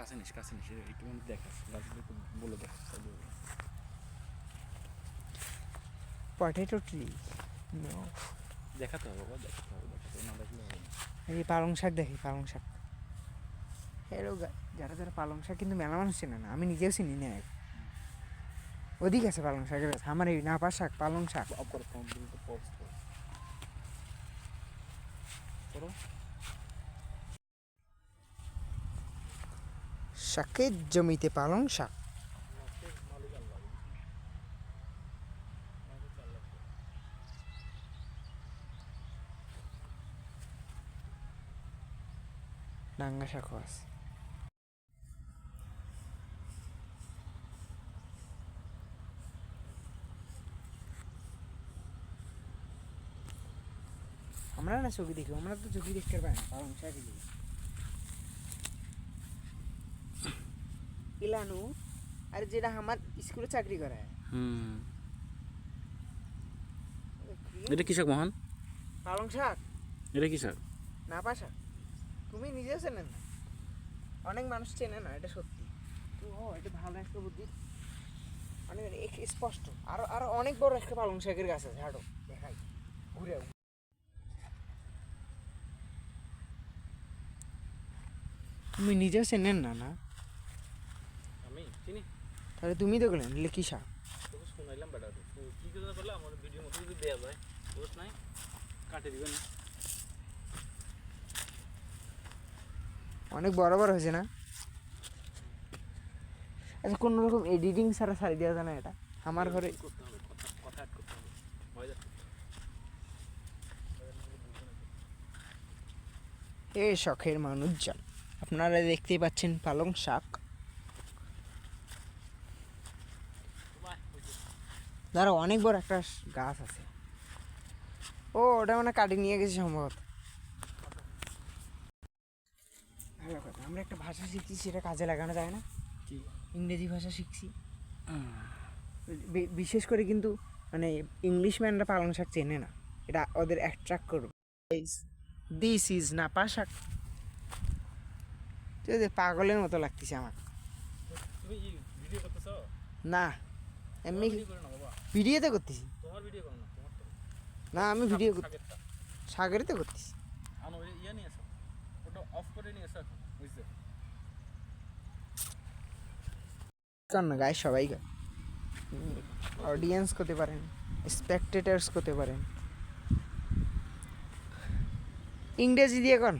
কাছে নিস কাছে নিস একটু মানে দেখাস গাছগুলো একটু বলে দেখ পটেটো ট্রি দেখাতে হবে বাবা দেখাতে হবে দেখাতে হবে না দেখলে হবে এই পালং শাক দেখি পালং শাক। হ্যালো যারা যারা পালং শাক কিন্তু মেলা মানুষ চেনে না আমি নিজেও চিনি না অধিক আছে পালং শাকের আমার এই নাপা শাক পালং শাক। করো। শাকের জমিতে পালং শাক। ডাঙ্গা শাকও আছে। আমরা না চোখে দেখি, আমরা তো চোখে দেখতে পাই না, পালং দেখি। ইলানু আর যেটা আমার স্কুলে চাকরি করে হুম। এটা কি শাক মহান? পালং শাক। এটা কি শাক? না পাশা তুমি নিজেও চেনেন না। অনেক মানুষ চেনে না এটা সত্যি। তো এটা ভালো একটা বুদ্ধি। অনেক এক- স্পষ্ট। আরও আরও অনেক বড় একটা পালং শাকের গাছ আছে হাঁটো দেখাই। ঘুরে। তুমি নিজেও চেনেন না না? চিনি? তাহলে তুমি দেখলেন এলে কি শাক? তোকে শুনাইলাম বেটা কি করে করলে আমার ভিডিওর মধ্যে যদি দেওয়া যায় দোষ নাই কাটে দিবেন অনেক বড় বড় হয়েছে না? আচ্ছা কোনো রকম এডিটিং ছাড়া ছাড়ি দেওয়া যায় না এটা? আমার ঘরে করতে হবে? কথা কথা করতে হবে। এ শখের মানুষজন আপনারা দেখতেই পাচ্ছেন পালং শাক। ধরো অনেক বড় একটা গাছ আছে। ও ওটা মানে কাটি নিয়ে গেছে সম্ভবত। ভালো কথা আমরা একটা ভাষা শিখছি সেটা কাজে লাগানো যায় না। ইংরেজি ভাষা শিখছি। বিশেষ করে কিন্তু মানে ইংলিশম্যানরা পালং শাক চেনে না। এটা ওদের অ্যাট্রাক্ট করবে। দিস ইজ নাপা শাক। তুই ওদের পাগলের মতো লাগতেছে আমার তুমি ভিডিও করতেছো? না। এমনি না ভিডিওতে করতেছি। তোমার ভিডিও করো না না আমি ভিডিও শাকেরটা সাগরে তো করতেছি। আনো ওই ইয়ে নিয়ে ওটা অফ করে নিয়ে না গায়ে সবাই অডিয়েন্স করতে পারেন স্পেকটেটার্স করতে পারেন। ইংরেজি দিয়ে কন।